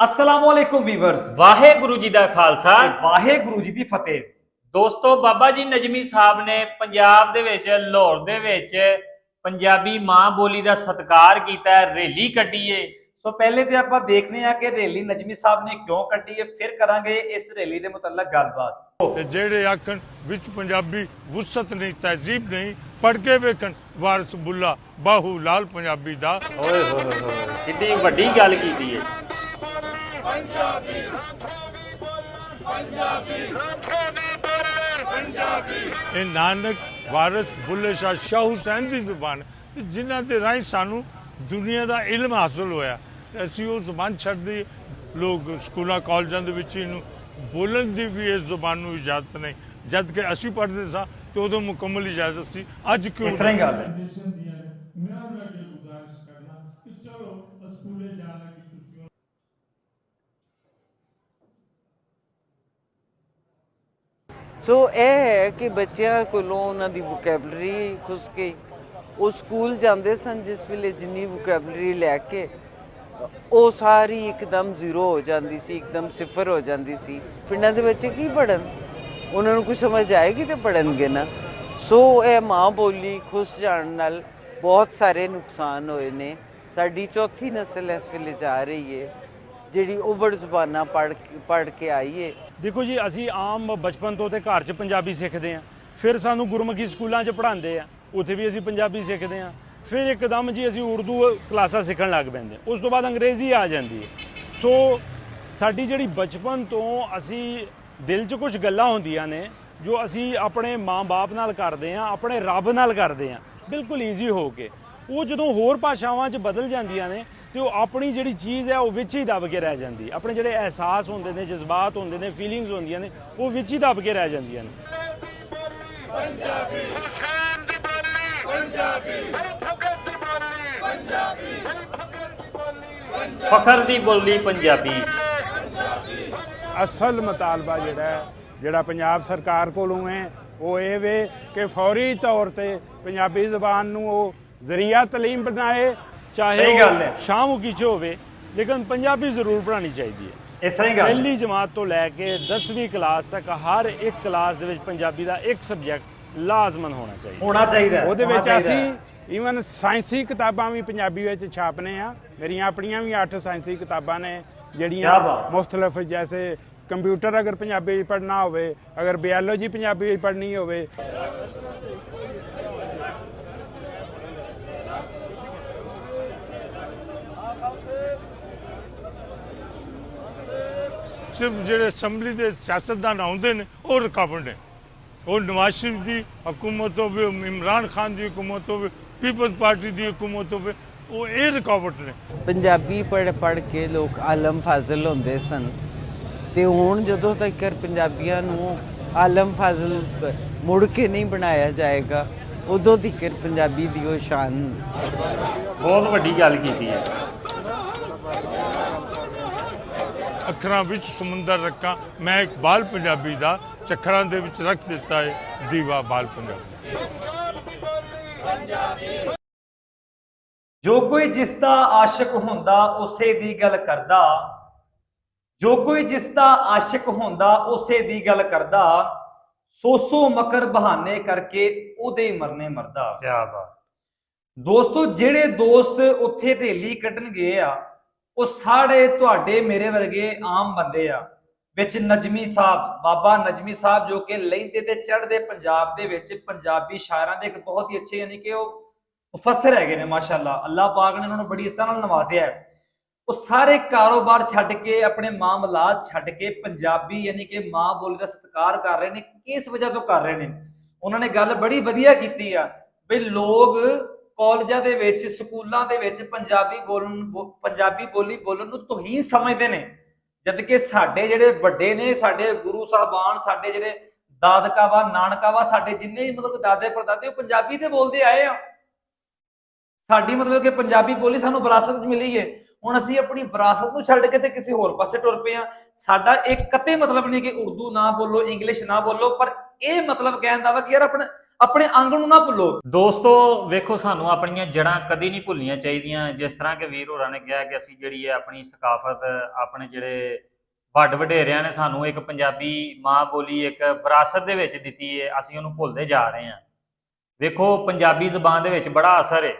ਅਸਲਾਮੁ ਅਲੈਕੁਮ viewers Waheguru ji ਦਾ ਖਾਲਸਾ। ਵਾਹਿਗੁਰੂ ਜੀ ਦੀ ਫਤਿਹ। ਦੋਸਤੋ ਬਾਬਾ ਜੀ ਨਜਮੀ ਸਾਹਿਬ ਨੇ ਪੰਜਾਬ ਦੇ ਵਿੱਚ ਲਾਹੌਰ ਦੇ ਵਿੱਚ ਪੰਜਾਬੀ ਮਾਂ ਬੋਲੀ ਦਾ ਸਤਿਕਾਰ ਕੀਤਾ ਹੈ ਰੈਲੀ ਕੱਢੀ ਏ। ਸੋ ਪਹਿਲੇ ਤੇ ਆਪਾਂ ਦੇਖਨੇ ਆ ਕਿ ਰੈਲੀ ਨਜਮੀ ਸਾਹਿਬ ਨੇ ਕਿਉਂ ਕੱਢੀ ਹੈ ਫਿਰ ਕਰਾਂਗੇ ਇਸ ਰੈਲੀ ਦੇ ਮੁਤਲਕ ਗੱਲਬਾਤ। ਤੇ ਜਿਹੜੇ ਆਖਣ ਵਿੱਚ ਪੰਜਾਬੀ ਵੁਸਤ ਨਹੀਂ ਤਹਿਜ਼ੀਬ ਨਹੀਂ ਪੜ ਕੇ ਵੇਖਣ ਵਾਰਿਸ ਬੁੱਲਾ ਬਾਹੂ ਲਾਲ ਪੰਜਾਬੀ ਦਾ। ਓਏ ਹੋਏ ਹੋਏ ਹੋਏ ਕਿੰਨੀ ਵੱਡੀ ਗੱਲ ਕੀਤੀ ਏ। ਇਹ ਨਾਨਕ ਵਾਰਿਸ ਬੁੱਲੇ ਸ਼ਾਹ ਸ਼ਾਹ ਹੁਸੈਨ ਦੀ ਜ਼ੁਬਾਨ ਜਿਨ੍ਹਾਂ ਦੇ ਰਾਹੀਂ ਸਾਨੂੰ ਦੁਨੀਆ ਦਾ ਇਲਮ ਹਾਸਲ ਹੋਇਆ। ਅਸੀਂ ਉਹ ਜ਼ੁਬਾਨ ਛੱਡਦੀ ਲੋਕ ਸਕੂਲਾਂ ਕਾਲਜਾਂ ਦੇ ਵਿੱਚ ਇਹਨੂੰ ਬੋਲਣ ਦੀ ਵੀ ਇਸ ਜ਼ੁਬਾਨ ਨੂੰ ਇਜਾਜ਼ਤ ਨਹੀਂ। ਜਦ ਕਿ ਅਸੀਂ ਪੜ੍ਹਦੇ ਸਾਂ ਤੇ ਉਦੋਂ ਮੁਕੰਮਲ ਇਜਾਜ਼ਤ ਸੀ। ਅੱਜ ਕਿਉਂ ਇਸ ਤਰ੍ਹਾਂ ਹੀ ਗੱਲ ਹੈ ਕੰਡੀਸ਼ਨ ਦੀਆਂ ਨੇ ਮੈਂ ਉਹਨਾਂ ਅੱਗੇ ਗੁਜ਼ਾਰਿਸ਼ ਕਰਨਾ ਕਿ ਚਲੋ ਸਕੂਲੇ ਜਾਣਾ ਕਿ ਤੁਸੀਂ ਸੋ ਇਹ ਹੈ ਕਿ ਬੱਚਿਆਂ ਕੋਲੋਂ ਉਹਨਾਂ ਦੀ ਵੋਕੈਬਲਰੀ ਖੁੱਸ ਗਈ ਉਹ ਸਕੂਲ ਜਾਂਦੇ ਸਨ, ਜਿਸ ਵੇਲੇ ਜਿੰਨੀ ਵੋਕੈਬਲਰੀ ਲੈ ਕੇ ਉਹ ਸਾਰੀ ਇੱਕਦਮ ਜ਼ੀਰੋ ਹੋ ਜਾਂਦੀ ਸੀ, ਇੱਕਦਮ ਸਿਫਰ ਹੋ ਜਾਂਦੀ ਸੀ। ਪਿੰਡਾਂ ਦੇ ਬੱਚੇ ਕੀ ਪੜਨ ਉਹਨਾਂ ਨੂੰ ਕੁਝ ਸਮਝ ਆਏਗੀ ਤੇ ਪੜਨਗੇ ਨਾ। ਸੋ ਇਹ ਮਾਂ ਬੋਲੀ ਖੁਸ਼ ਜਾਣ ਨਾਲ ਬਹੁਤ ਸਾਰੇ ਨੁਕਸਾਨ ਹੋਏ ਨੇ। ਸਾਡੀ ਚੌਥੀ ਨਸਲ ਇਸ ਵੇਲੇ ਜਾ ਰਹੀ ਹੈ। ਜਿਹੜੀ ਉਬੜ ਜ਼ੁਬਾਨਾਂ ਪੜ੍ਹ ਪੜ੍ਹ ਕੇ ਆਈ ਹੈ ਦੇਖੋ ਜੀ, ਅਸੀਂ ਆਮ ਬਚਪਨ ਤੋਂ ਤੇ ਘਰ 'ਚ ਪੰਜਾਬੀ ਸਿੱਖਦੇ ਆ। ਫਿਰ ਸਾਨੂੰ ਗੁਰਮੁਖੀ ਸਕੂਲਾਂ 'ਚ ਪੜ੍ਹਾਉਂਦੇ ਆ। ਉੱਥੇ ਵੀ ਅਸੀਂ ਪੰਜਾਬੀ ਸਿੱਖਦੇ ਆ। ਫਿਰ ਇੱਕਦਮ ਜੀ ਅਸੀਂ ਉਰਦੂ ਕਲਾਸਾਂ ਸਿੱਖਣ ਲੱਗ ਪੈਂਦੇ ਉਸ ਤੋਂ ਬਾਅਦ ਅੰਗਰੇਜ਼ੀ ਆ ਜਾਂਦੀ ਹੈ ਸੋ ਸਾਡੀ ਜਿਹੜੀ ਬਚਪਨ ਤੋਂ ਅਸੀਂ ਦਿਲ 'ਚ ਕੁਝ ਗੱਲਾਂ ਹੁੰਦੀਆਂ ਨੇ, ਜੋ ਅਸੀਂ ਆਪਣੇ ਮਾਂ-ਬਾਪ ਨਾਲ ਕਰਦੇ ਆ, ਆਪਣੇ ਰੱਬ ਨਾਲ ਕਰਦੇ ਆ, ਬਿਲਕੁਲ ਈਜ਼ੀ ਹੋ ਕੇ। ਉਹ ਜਦੋਂ ਹੋਰ ਭਾਸ਼ਾਵਾਂ 'ਚ ਬਦਲ ਜਾਂਦੀਆਂ ਨੇ ਤੇ ਉਹ ਆਪਣੀ ਜਿਹੜੀ ਚੀਜ਼ ਹੈ ਉਹ ਵਿੱਚ ਹੀ ਦਬ ਕੇ ਰਹਿ ਜਾਂਦੀ ਆਪਣੇ ਜਿਹੜੇ ਅਹਿਸਾਸ ਹੁੰਦੇ ਨੇ ਜਜ਼ਬਾਤ ਹੁੰਦੇ ਨੇ ਫੀਲਿੰਗਸ ਹੁੰਦੀਆਂ ਨੇ ਉਹ ਵਿੱਚ ਹੀ ਦਬ ਕੇ ਰਹਿ ਜਾਂਦੀਆਂ ਨੇ। ਫਖਰ ਦੀ ਬੋਲੀ ਪੰਜਾਬੀ। ਅਸਲ ਮਤਾਲਬਾ ਜਿਹੜਾ ਹੈ, ਜਿਹੜਾ ਪੰਜਾਬ ਸਰਕਾਰ ਕੋਲੋਂ ਹੈ ਉਹ ਇਹ ਵੇ ਕਿ ਫੌਰੀ ਤੌਰ ਤੇ ਪੰਜਾਬੀ ਜ਼ਬਾਨ ਨੂੰ ਉਹ ਜ਼ਰੀਆ ਤਾਲੀਮ ਬਣਾਏ ਚਾਹੇ ਸਹੀ ਗੱਲ ਹੈ। ਉਹ ਸ਼ਾਮੁਖੀ ਚ ਹੋਵੇ ਲੇਕਿਨ ਪੰਜਾਬੀ ਜ਼ਰੂਰ ਪੜ੍ਹਾਉਣੀ ਚਾਹੀਦੀ ਹੈ ਇਸ ਤਰ੍ਹਾਂ ਹੀ ਗੱਲ ਹੈ। ਪਹਿਲੀ ਜਮਾਤ ਤੋਂ ਲੈ ਕੇ 10ਵੀਂ ਕਲਾਸ ਤੱਕ ਹਰ ਇੱਕ ਕਲਾਸ ਦੇ ਵਿੱਚ ਪੰਜਾਬੀ ਦਾ ਇੱਕ ਸਬਜੈਕਟ ਲਾਜ਼ਮਨ ਹੋਣਾ ਚਾਹੀਦਾ ਹੋਣਾ ਚਾਹੀਦਾ ਹੈ, ਉਹਦੇ ਹੋਣਾ ਵਿੱਚ ਚਾਹੀਦਾ ਹੈ। ਅਸੀਂ ਈਵਨ ਸਾਇੰਸੀ ਕਿਤਾਬਾਂ ਵੀ ਪੰਜਾਬੀ ਵਿੱਚ ਛਾਪਨੇ ਆ ਮੇਰੀਆਂ ਆਪਣੀਆਂ ਵੀ 8 ਸਾਇੰਸੀ ਕਿਤਾਬਾਂ ਨੇ ਜਿਹੜੀਆਂ ਕਿਆ ਬਾਤ। ਮੁxtਲਫ ਜੈਸੇ ਕੰਪਿਊਟਰ ਅਗਰ ਪੰਜਾਬੀ ਵਿੱਚ ਪੜ੍ਹਨਾ ਹੋਵੇ ਅਗਰ ਬਾਇਓਲੋਜੀ ਪੰਜਾਬੀ ਵਿੱਚ ਪੜ੍ਹਨੀ ਹੋਵੇ ਸਿਰਫ ਜਿਹੜੇ ਅਸੈਂਬਲੀ ਦੇ ਸਿਆਸਤਦਾਨ ਆਉਂਦੇ ਨੇ ਉਹ ਰੁਕਾਵਟ ਨੇ। ਉਹ ਨਵਾਜ਼ ਸ਼ਰੀਫ ਦੀ ਹਕੂਮਤ ਹੋਵੇ ਉਹ ਇਮਰਾਨ ਖਾਨ ਦੀ ਹਕੂਮਤ ਹੋਵੇ ਪੀਪਲਸ ਪਾਰਟੀ ਦੀ ਹਕੂਮਤ ਹੋਵੇ ਉਹ ਇਹ ਰੁਕਾਵਟ ਨੇ। ਪੰਜਾਬੀ ਪੜ੍ਹ ਪੜ੍ਹ ਕੇ ਲੋਕ ਆਲਮ ਫਾਜ਼ਲ ਹੁੰਦੇ ਸਨ। ਤੇ ਹੁਣ ਜਦੋਂ ਤੱਕ ਪੰਜਾਬੀਆਂ ਨੂੰ ਆਲਮ ਫਾਜ਼ਲ ਮੁੜ ਕੇ ਨਹੀਂ ਬਣਾਇਆ ਜਾਏਗਾ ਉਦੋਂ ਤੱਕ ਪੰਜਾਬੀ ਦੀ ਉਹ ਸ਼ਾਨ ਬਹੁਤ ਵੱਡੀ ਗੱਲ ਕੀਤੀ ਹੈ। ਅੱਖਰਾਂ ਵਿੱਚ ਸਮੁੰਦਰ ਰੱਖਾਂ ਮੈਂ ਇੱਕ ਬਾਲ ਪੰਜਾਬੀ ਦਾ ਚੱਖਰਾਂ ਦੇ ਵਿੱਚ ਰੱਖ ਦਿੱਤਾ ਹੈ ਦੀਵਾ ਬਾਲ ਪੰਜਾਬੀ। ਜੋ ਕੋਈ ਜਿਸ ਦਾ ਆਸ਼ਿਕ ਹੁੰਦਾ ਉਸੇ ਦੀ ਗੱਲ ਕਰਦਾ। ਜੋ ਕੋਈ ਜਿਸ ਦਾ ਆਸ਼ਿਕ ਹੁੰਦਾ ਉਸੇ ਦੀ ਗੱਲ ਕਰਦਾ। ਸੋ ਸੋ ਮਕਰ ਬਹਾਨੇ ਕਰਕੇ ਉਹਦੇ ਮਰਨੇ ਮਰਦਾ। ਕੀ ਬਾਤ। ਦੋਸਤੋ ਜਿਹੜੇ ਦੋਸਤ ਉੱਥੇ ਢੇਲੀ ਕੱਢਣ ਗਏ ਆ ਉਹ ਸਾਰੇ ਤੁਹਾਡੇ ਮੇਰੇ ਵਰਗੇ ਆਮ ਬੰਦੇ ਆ। ਵਿੱਚ ਨਜਮੀ ਸਾਹਿਬ, ਬਾਬਾ ਨਜਮੀ ਸਾਹਿਬ ਜੋ ਕਿ ਲਹਿੰਦੇ ਤੇ ਚੜ੍ਹਦੇ ਪੰਜਾਬ ਦੇ ਵਿੱਚ ਪੰਜਾਬੀ ਸ਼ਾਇਰਾਂ ਦੇ ਇੱਕ ਬਹੁਤ ਹੀ ਅੱਛੇ ਯਾਨੀ ਕਿ ਉਹ ਮੁਫੱਸਰ ਹੈਗੇ ਨੇ, ਮਾਸ਼ਾਅੱਲਾ। ਅੱਲਾਹ ਪਾਕ ਨੇ ਉਹਨਾਂ ਨੂੰ ਬੜੀ ਇਸ ਤਰ੍ਹਾਂ ਨਾਲ ਨਵਾਜ਼ਿਆ ਹੈ। ਉਹ ਸਾਰੇ ਕਾਰੋਬਾਰ ਛੱਡ ਕੇ, ਆਪਣੇ ਮਾਮਲਾਤ ਛੱਡ ਕੇ ਪੰਜਾਬੀ ਯਾਨੀ ਕਿ ਮਾਂ ਬੋਲੀ ਦਾ ਸਤਿਕਾਰ ਕਰ ਰਹੇ ਨੇ, ਕਿਸ ਵਜ੍ਹਾ ਤੋਂ ਕਰ ਰਹੇ ਨੇ? ਉਹਨਾਂ ਨੇ ਗੱਲ ਬੜੀ ਵਧੀਆ ਕੀਤੀ ਆ ਵੀ ਲੋਕ ਕਾਲਜਾਂ ਦੇ ਵਿੱਚ, ਸਕੂਲਾਂ ਦੇ ਵਿੱਚ ਪੰਜਾਬੀ ਬੋਲਣ ਬੋ- ਪੰਜਾਬੀ ਬੋਲੀ ਬੋਲਣ ਨੂੰ ਤੋਹੀਨ ਸਮਝਦੇ ਨੇ। ਜਦ ਕਿ ਸਾਡੇ ਜਿਹੜੇ ਵੱਡੇ ਨੇ, ਸਾਡੇ ਗੁਰੂ ਸਾਹਿਬਾਨ, ਸਾਡੇ ਜਿਹੜੇ ਦਾਦਕਾ ਵਾ ਨਾਨਕਾ ਵਾ ਸਾਡੇ ਜਿੰਨੇ ਵੀ ਮਤਲਬ ਦਾਦੇ ਪੜਦਾਦੇ, ਉਹ ਪੰਜਾਬੀ ਤੇ ਬੋਲਦੇ ਆਏ ਆ। ਸਾਡੀ ਮਤਲਬ ਕਿ ਪੰਜਾਬੀ ਬੋਲੀ ਸਾਨੂੰ ਵਿਰਾਸਤ ਵਿੱਚ ਮਿਲੀ ਹੈ ਹੁਣ ਅਸੀਂ ਆਪਣੀ ਵਿਰਾਸਤ ਨੂੰ ਛੱਡ ਕੇ ਤੇ ਕਿਸੇ ਹੋਰ ਪਾਸੇ ਟੁਰ ਪਏ ਆ। ਸਾਡਾ ਇਹ ਕਤੇ ਮਤਲਬ ਨਹੀਂ ਕਿ ਉਰਦੂ ਨਾ ਬੋਲੋ, ਇੰਗਲਿਸ਼ ਨਾ ਬੋਲੋ, ਪਰ ਇਹ ਮਤਲਬ ਕਹਿਣ ਦਾ ਵਾ ਕਿ ਯਾਰ ਆਪਣਾ ਆਪਣੇ ਅੰਗ ਨੂੰ ਨਾ ਭੁੱਲੋ। ਦੋਸਤੋ, ਵੇਖੋ ਸਾਨੂੰ ਆਪਣੀਆਂ ਜੜਾਂ ਕਦੀ ਨਹੀਂ ਭੁੱਲਣੀਆਂ ਚਾਹੀਦੀਆਂ। ਜਿਸ ਤਰ੍ਹਾਂ ਕਿ ਵੀਰ ਹੋਰਾਂ ਨੇ ਕਿਹਾ ਕਿ ਅਸੀਂ ਜਿਹੜੀ ਹੈ ਆਪਣੀ ਸਕਾਫਤ, ਆਪਣੇ ਜਿਹੜੇ ਵੱਡ ਵਡੇਰਿਆਂ ਨੇ ਸਾਨੂੰ ਇੱਕ ਪੰਜਾਬੀ ਮਾਂ ਬੋਲੀ, ਇੱਕ ਵਿਰਾਸਤ ਦੇ ਵਿੱਚ ਦਿੱਤੀ ਹੈ, ਅਸੀਂ ਉਹਨੂੰ ਭੁੱਲਦੇ ਜਾ ਰਹੇ ਹਾਂ। ਵੇਖੋ, ਪੰਜਾਬੀ ਜ਼ਬਾਨ ਦੇ ਵਿੱਚ ਬੜਾ ਅਸਰ ਹੈ।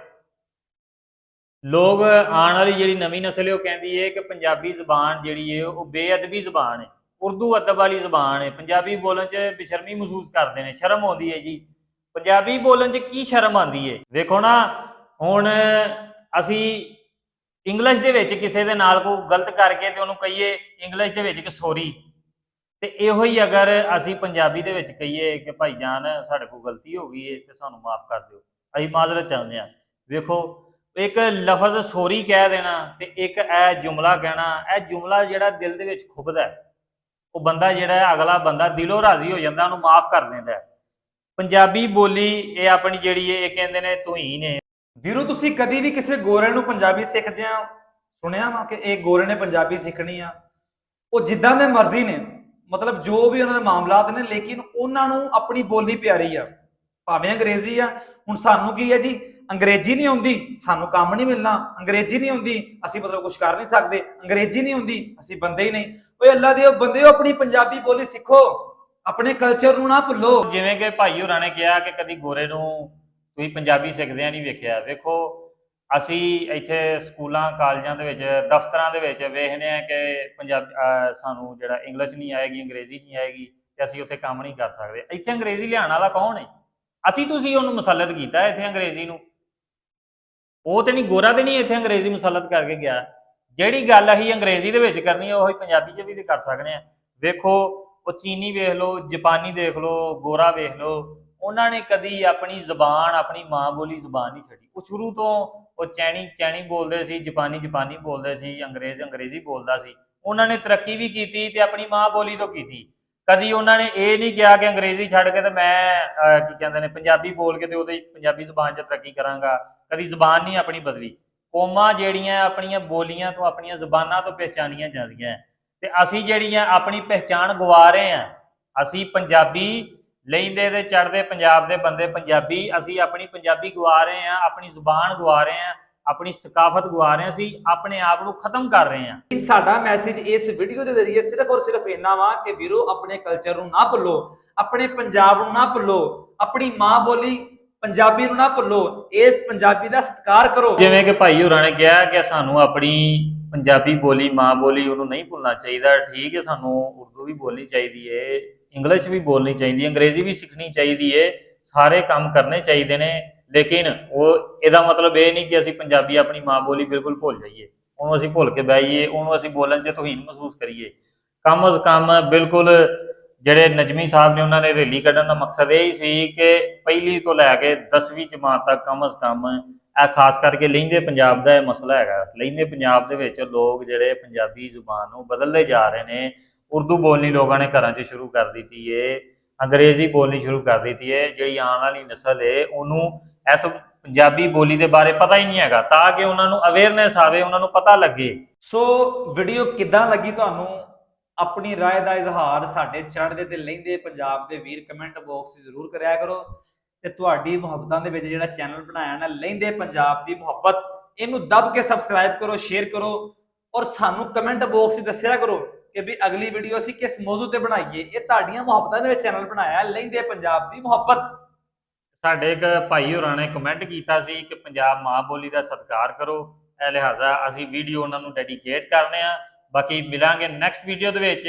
ਲੋਕ ਆਉਣ ਵਾਲੀ ਜਿਹੜੀ ਨਵੀਂ ਨਸਲ ਹੈ, ਉਹ ਕਹਿੰਦੀ ਹੈ ਕਿ ਪੰਜਾਬੀ ਜ਼ਬਾਨ ਜਿਹੜੀ ਹੈ, ਉਹ ਬੇਅਦਬੀ ਜ਼ਬਾਨ ਹੈ। ਉਰਦੂ ਅਦਬ ਵਾਲੀ ਜ਼ਬਾਨ ਹੈ। ਪੰਜਾਬੀ ਬੋਲਣ 'ਚ ਬੇਸ਼ਰਮੀ ਮਹਿਸੂਸ ਕਰਦੇ ਨੇ, ਸ਼ਰਮ ਆਉਂਦੀ ਹੈ ਜੀ। ਪੰਜਾਬੀ ਬੋਲਣ 'ਚ ਕੀ ਸ਼ਰਮ ਆਉਂਦੀ ਏ? ਵੇਖੋ ਨਾ, ਹੁਣ ਅਸੀਂ ਇੰਗਲਿਸ਼ ਦੇ ਵਿੱਚ ਕਿਸੇ ਦੇ ਨਾਲ ਕੋਈ ਗਲਤ ਕਰਕੇ ਤੇ ਉਹਨੂੰ ਕਹੀਏ ਇੰਗਲਿਸ਼ ਦੇ ਵਿੱਚ ਕਿ ਸੌਰੀ ਤੇ ਇਹੋ ਹੀ ਅਗਰ ਅਸੀਂ ਪੰਜਾਬੀ ਦੇ ਵਿੱਚ ਕਹੀਏ ਕਿ ਭਾਈ ਜਾਨ, ਸਾਡੇ ਕੋਲ ਗਲਤੀ ਹੋ ਗਈ ਏ ਤੇ ਸਾਨੂੰ ਮਾਫ ਕਰ ਦਿਓ। ਅਸੀਂ ਮਾਜ਼ਰਤ ਚਾਹੁੰਦੇ ਆ ਵੇਖੋ, ਇੱਕ ਲਫ਼ਜ਼ ਸੌਰੀ ਕਹਿ ਦੇਣਾ ਤੇ ਇੱਕ ਇਹ ਜੁਮਲਾ ਕਹਿਣਾ ਇਹ ਜੁਮਲਾ ਜਿਹੜਾ ਦਿਲ ਦੇ ਵਿੱਚ ਖੁੱਬਦਾ, ਉਹ ਬੰਦਾ ਜਿਹੜਾ ਅਗਲਾ ਬੰਦਾ ਦਿਲੋਂ ਰਾਜ਼ੀ ਹੋ ਜਾਂਦਾ, ਉਹਨੂੰ ਮਾਫ ਕਰ ਦਿੰਦਾ। ਪੰਜਾਬੀ ਬੋਲੀ ਇਹ ਆਪਣੀ ਜਿਹੜੀ ਇਹ ਕਹਿੰਦੇ ਨੇ ਤੁਹੀਨ ਹੈ ਵੀਰੋ, ਤੁਸੀਂ ਕਦੀ ਵੀ ਕਿਸੇ ਗੋਰੇ ਨੂੰ ਪੰਜਾਬੀ ਸਿੱਖਦੇ ਸਿੱਖਦਿਆਂ ਸੁਣਿਆ ਵਾ ਕਿ ਇਹ ਗੋਰੇ ਨੇ ਪੰਜਾਬੀ ਸਿੱਖਣੀ ਆ। ਉਹ ਜਿੱਦਾਂ ਦੇ ਮਰਜ਼ੀ ਨੇ। ਮਤਲਬ ਜੋ ਵੀ ਉਹਨਾਂ ਦੇ ਮਾਮਲਾਤ ਨੇ, ਲੇਕਿਨ ਉਹਨਾਂ ਨੂੰ ਆਪਣੀ ਬੋਲੀ ਪਿਆਰੀ ਆ। ਭਾਵੇਂ ਅੰਗਰੇਜ਼ੀ ਆ। ਹੁਣ ਸਾਨੂੰ ਕੀ ਹੈ ਜੀ? ਅੰਗਰੇਜ਼ੀ ਨਹੀਂ ਆਉਂਦੀ। ਸਾਨੂੰ ਕੰਮ ਨਹੀਂ ਮਿਲਣਾ। ਅੰਗਰੇਜ਼ੀ ਨਹੀਂ ਆਉਂਦੀ। ਅਸੀਂ ਮਤਲਬ ਕੁਝ ਕਰ ਨਹੀਂ ਸਕਦੇ। ਅੰਗਰੇਜ਼ੀ ਨਹੀਂ ਆਉਂਦੀ। ਅਸੀਂ ਬੰਦੇ ਹੀ ਨਹੀਂ। ਓਏ ਅੱਲਾ ਦੇ ਬੰਦਿਓ ਆਪਣੀ ਪੰਜਾਬੀ ਬੋਲੀ ਸਿੱਖੋ। ਆਪਣੇ ਕਲਚਰ ਨੂੰ ਨਾ ਭੁੱਲੋ। ਜਿਵੇਂ ਕਿ ਭਾਈ ਹੋਰਾਂ ਨੇ ਕਿਹਾ ਕਿ ਕਦੀ ਗੋਰੇ ਨੂੰ ਤੁਸੀਂ ਪੰਜਾਬੀ ਸਿੱਖਦਿਆਂ ਨਹੀਂ ਵੇਖਿਆ। ਵੇਖੋ, ਅਸੀਂ ਇੱਥੇ ਸਕੂਲਾਂ, ਕਾਲਜਾਂ ਦੇ ਵਿੱਚ, ਦਫ਼ਤਰਾਂ ਦੇ ਵਿੱਚ ਵੇਖਦੇ ਆ ਕਿ ਪੰਜਾਬ ਸਾਨੂੰ ਜਿਹੜਾ ਇੰਗਲਿਸ਼ ਨਹੀਂ ਆਏਗੀ, ਅੰਗਰੇਜ਼ੀ ਨਹੀਂ ਆਏਗੀ ਤੇ ਅਸੀਂ ਉੱਥੇ ਕੰਮ ਨਹੀਂ ਕਰ ਸਕਦੇ। ਇੱਥੇ ਅੰਗਰੇਜ਼ੀ ਲਿਆਉਣ ਵਾਲਾ ਕੌਣ ਹੈ? ਅਸੀਂ ਤੁਸੀਂ ਉਹਨੂੰ ਮੁਸਲਤ ਕੀਤਾ ਇੱਥੇ ਅੰਗਰੇਜ਼ੀ ਨੂੰ। ਉਹ ਤੇ ਨਹੀਂ, ਗੋਰਾ ਤੇ ਨਹੀਂ ਇੱਥੇ ਅੰਗਰੇਜ਼ੀ ਮੁਸਲਤ ਕਰਕੇ ਗਿਆ। ਜਿਹੜੀ ਗੱਲ ਅਸੀਂ ਅੰਗਰੇਜ਼ੀ ਦੇ ਵਿੱਚ ਕਰਨੀ ਉਹ ਅਸੀਂ ਪੰਜਾਬੀ 'ਚ ਵੀ ਕਰ ਸਕਦੇ ਆ ਵੇਖੋ ਉਹ ਚੀਨੀ ਵੇਖ ਲਓ, ਜਾਪਾਨੀ ਦੇਖ ਲਓ, ਗੋਰਾ ਵੇਖ ਲਓ, ਉਹਨਾਂ ਨੇ ਕਦੀ ਆਪਣੀ ਜ਼ੁਬਾਨ, ਆਪਣੀ ਮਾਂ ਬੋਲੀ ਜ਼ੁਬਾਨ ਨਹੀਂ ਛੱਡੀ। ਉਹ ਸ਼ੁਰੂ ਤੋਂ ਉਹ ਚੈਣੀ ਚੈਣੀ ਬੋਲਦੇ ਸੀ, ਜਾਪਾਨੀ ਜਾਪਾਨੀ ਬੋਲਦੇ ਸੀ, ਅੰਗਰੇਜ਼, ਅੰਗਰੇਜ਼ੀ ਬੋਲਦਾ ਸੀ। ਉਹਨਾਂ ਨੇ ਤਰੱਕੀ ਵੀ ਕੀਤੀ ਤੇ ਆਪਣੀ ਮਾਂ ਬੋਲੀ ਤੋਂ ਕੀਤੀ। ਕਦੀ ਉਹਨਾਂ ਨੇ ਇਹ ਨਹੀਂ ਕਿਹਾ ਕਿ ਅੰਗਰੇਜ਼ੀ ਛੱਡ ਕੇ ਤੇ ਮੈਂ ਕੀ ਕਹਿੰਦੇ ਨੇ, ਪੰਜਾਬੀ ਬੋਲ ਕੇ ਤੇ ਉਹਦੇ ਪੰਜਾਬੀ ਜ਼ੁਬਾਨ 'ਚ ਤਰੱਕੀ ਕਰਾਂਗਾ। ਕਦੀ ਜ਼ੁਬਾਨ ਨਹੀਂ ਆਪਣੀ ਬਦਲੀ। ਕੌਮਾਂ ਜਿਹੜੀਆਂ ਆਪਣੀਆਂ ਬੋਲੀਆਂ ਤੋਂ, ਆਪਣੀਆਂ ਜ਼ੁਬਾਨਾਂ ਤੋਂ ਪਹਿਚਾਨੀਆਂ ਜਾਂਦੀਆਂ। ਤੇ ਅਸੀਂ ਜਿਹੜੀਆਂ ਆਪਣੀ ਪਹਿਚਾਣ ਗਵਾ ਰਹੇ ਹਾਂ, ਅਸੀਂ ਪੰਜਾਬੀ ਲੈਂਦੇ ਤੇ ਚੜਦੇ ਪੰਜਾਬ ਦੇ ਬੰਦੇ ਪੰਜਾਬੀ, ਅਸੀਂ ਆਪਣੀ ਪੰਜਾਬੀ ਗਵਾ ਰਹੇ ਹਾਂ, ਆਪਣੀ ਜ਼ੁਬਾਨ ਗਵਾ ਰਹੇ ਹਾਂ, ਆਪਣੀ ਸਕਾਫਤ ਗਵਾ ਰਹੇ ਹਾਂ, ਅਸੀਂ ਆਪਣੇ ਆਪ ਨੂੰ ਖਤਮ ਕਰ ਰਹੇ ਹਾਂ। ਸਾਡਾ ਮੈਸੇਜ ਇਸ ਵੀਡੀਓ ਦੇ ਜ਼ਰੀਏ ਸਿਰਫ ਔਰ ਸਿਰਫ ਇੰਨਾ ਵਾ ਕਿ ਵੀਰੋ, ਆਪਣੇ ਕਲਚਰ ਨੂੰ ਨਾ ਭੁੱਲੋ, ਆਪਣੇ ਪੰਜਾਬ ਨੂੰ ਨਾ ਭੁੱਲੋ, ਆਪਣੀ ਮਾਂ ਬੋਲੀ ਪੰਜਾਬੀ ਨੂੰ ਨਾ ਭੁੱਲੋ, ਇਸ ਪੰਜਾਬੀ ਦਾ ਸਤਿਕਾਰ ਕਰੋ। ਜਿਵੇਂ ਕਿ ਭਾਈ ਹੋਰਾਂ ਨੇ ਕਿਹਾ ਕਿ ਸਾਨੂੰ ਆਪਣੀ ਪੰਜਾਬੀ ਬੋਲੀ, ਮਾਂ ਬੋਲੀ ਉਹਨੂੰ ਨਹੀਂ ਭੁੱਲਣਾ ਚਾਹੀਦਾ। ਠੀਕ ਹੈ, ਸਾਨੂੰ ਉਰਦੂ ਵੀ ਬੋਲਣੀ ਚਾਹੀਦੀ ਹੈ ਇੰਗਲਿਸ਼ ਵੀ ਬੋਲਣੀ ਚਾਹੀਦੀ ਹੈ ਅੰਗਰੇਜ਼ੀ ਵੀ ਸਿੱਖਣੀ ਚਾਹੀਦੀ ਹੈ ਸਾਰੇ ਕੰਮ ਕਰਨੇ ਚਾਹੀਦੇ ਨੇ। ਲੇਕਿਨ ਉਹ, ਇਹਦਾ ਮਤਲਬ ਇਹ ਨਹੀਂ ਕਿ ਅਸੀਂ ਪੰਜਾਬੀ ਆਪਣੀ ਮਾਂ ਬੋਲੀ ਬਿਲਕੁਲ ਭੁੱਲ ਜਾਈਏ। ਉਹਨੂੰ ਅਸੀਂ ਭੁੱਲ ਕੇ ਬਹਿ ਜਾਈਏ, ਉਹਨੂੰ ਅਸੀਂ ਬੋਲਣ 'ਚ ਤੁਹੀਨ ਮਹਿਸੂਸ ਕਰੀਏ। ਕਮ ਅਜ਼ ਕਮ ਬਿਲਕੁਲ ਜਿਹੜੇ ਨਜਮੀ ਸਾਹਿਬ ਨੇ ਉਹਨਾਂ ਨੇ ਰੈਲੀ ਕੱਢਣ ਦਾ ਮਕਸਦ ਇਹ ਹੀ ਸੀ ਕਿ ਪਹਿਲੀ ਤੋਂ ਲੈ ਕੇ 10ਵੀਂ ਜਮਾਤ ਤੱਕ ਕਮ ਅਜ਼ ਕਮ ਇਹ ਖਾਸ ਕਰਕੇ ਲਹਿੰਦੇ ਪੰਜਾਬ ਦਾ ਇਹ ਮਸਲਾ ਹੈਗਾ। ਲਹਿੰਦੇ ਪੰਜਾਬ ਦੇ ਵਿੱਚ ਲੋਕ ਜਿਹੜੇ ਪੰਜਾਬੀ ਜ਼ੁਬਾਨ ਨੂੰ ਬਦਲਦੇ ਜਾ ਰਹੇ ਨੇ, ਉਰਦੂ ਬੋਲਣੀ ਲੋਕਾਂ ਨੇ ਘਰਾਂ 'ਚ ਸ਼ੁਰੂ ਕਰ ਦਿੱਤੀ ਏ, ਅੰਗਰੇਜ਼ੀ ਬੋਲਣੀ ਸ਼ੁਰੂ ਕਰ ਦਿੱਤੀ ਏ, ਜਿਹੜੀ ਆਉਣ ਵਾਲੀ ਨਸਲ ਏ, ਉਹਨੂੰ ਇਸ ਪੰਜਾਬੀ ਬੋਲੀ ਦੇ ਬਾਰੇ ਪਤਾ ਹੀ ਨਹੀਂ ਹੈਗਾ, ਤਾਂ ਕਿ ਉਹਨਾਂ ਨੂੰ ਅਵੇਅਰਨੈਸ ਆਵੇ, ਉਹਨਾਂ ਨੂੰ ਪਤਾ ਲੱਗੇ। ਸੋ ਵੀਡੀਓ ਕਿੱਦਾਂ ਲੱਗੀ ਤੁਹਾਨੂੰ? ਆਪਣੀ رائے ਦਾ ਇਜ਼ਹਾਰ ਸਾਡੇ ਚੜ੍ਹਦੇ ਤੇ ਲਹਿੰਦੇ ਪੰਜਾਬ ਦੇ ਵੀਰ ਕਮੈਂਟ ਬਾਕਸ 'ਚ ਜ਼ਰੂਰ ਕਰਿਆ ਕਰੋ ਤੇ ਤੁਹਾਡੀ ਮੁਹੱਬਤਾਂ ਦੇ ਵਿੱਚ ਜਿਹੜਾ ਚੈਨਲ ਬਣਾਇਆ ਨਾ ਲਹਿੰਦੇ ਪੰਜਾਬ ਦੀ ਮੁਹੱਬਤ ਇਹਨੂੰ ਦੱਬ ਕੇ ਸਬਸਕ੍ਰਾਈਬ ਕਰੋ ਸ਼ੇਅਰ ਕਰੋ ਔਰ ਸਾਨੂੰ ਕਮੈਂਟ ਬਾਕਸ 'ਚ ਦੱਸਿਆ ਕਰੋ ਕਿ ਵੀ ਅਗਲੀ ਵੀਡੀਓ ਅਸੀਂ ਕਿਸ ਮੌਜੂ ਤੇ ਬਣਾਈਏ ਇਹ ਤੁਹਾਡੀਆਂ ਮੁਹੱਬਤਾਂ ਦੇ ਵਿੱਚ ਚੈਨਲ ਬਣਾਇਆ ਲਹਿੰਦੇ ਪੰਜਾਬ ਦੀ ਮੁਹੱਬਤ ਸਾਡੇ ਇੱਕ ਭਾਈ ਹੋਰਾਂ ਨੇ ਕਮੈਂਟ ਕੀਤਾ ਸੀ ਕਿ ਪੰਜਾਬ ਮਾਂ ਬੋਲੀ ਦਾ ਸਤਿਕਾਰ ਕਰੋ ਇਹ ਲਿਹਾਜ਼ਾ ਅਸੀਂ ਵੀਡੀਓ ਉਹਨਾਂ ਨੂੰ ਡੈਡੀਕੇਟ ਕਰਨੇ ਆ ਬਾਕੀ ਮਿਲਾਂਗੇ ਨੈਕਸਟ ਵੀਡੀਓ ਦੇ ਵਿੱਚ।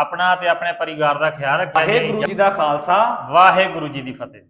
ਆਪਣਾ ਤੇ ਆਪਣੇ ਪਰਿਵਾਰ ਦਾ ਖਿਆਲ ਰੱਖਿਆ ਜੀ ਵਾਹਿਗੁਰੂ ਜੀ ਦਾ ਖਾਲਸਾ। ਵਾਹਿਗੁਰੂ ਜੀ ਦੀ ਫਤਿਹ।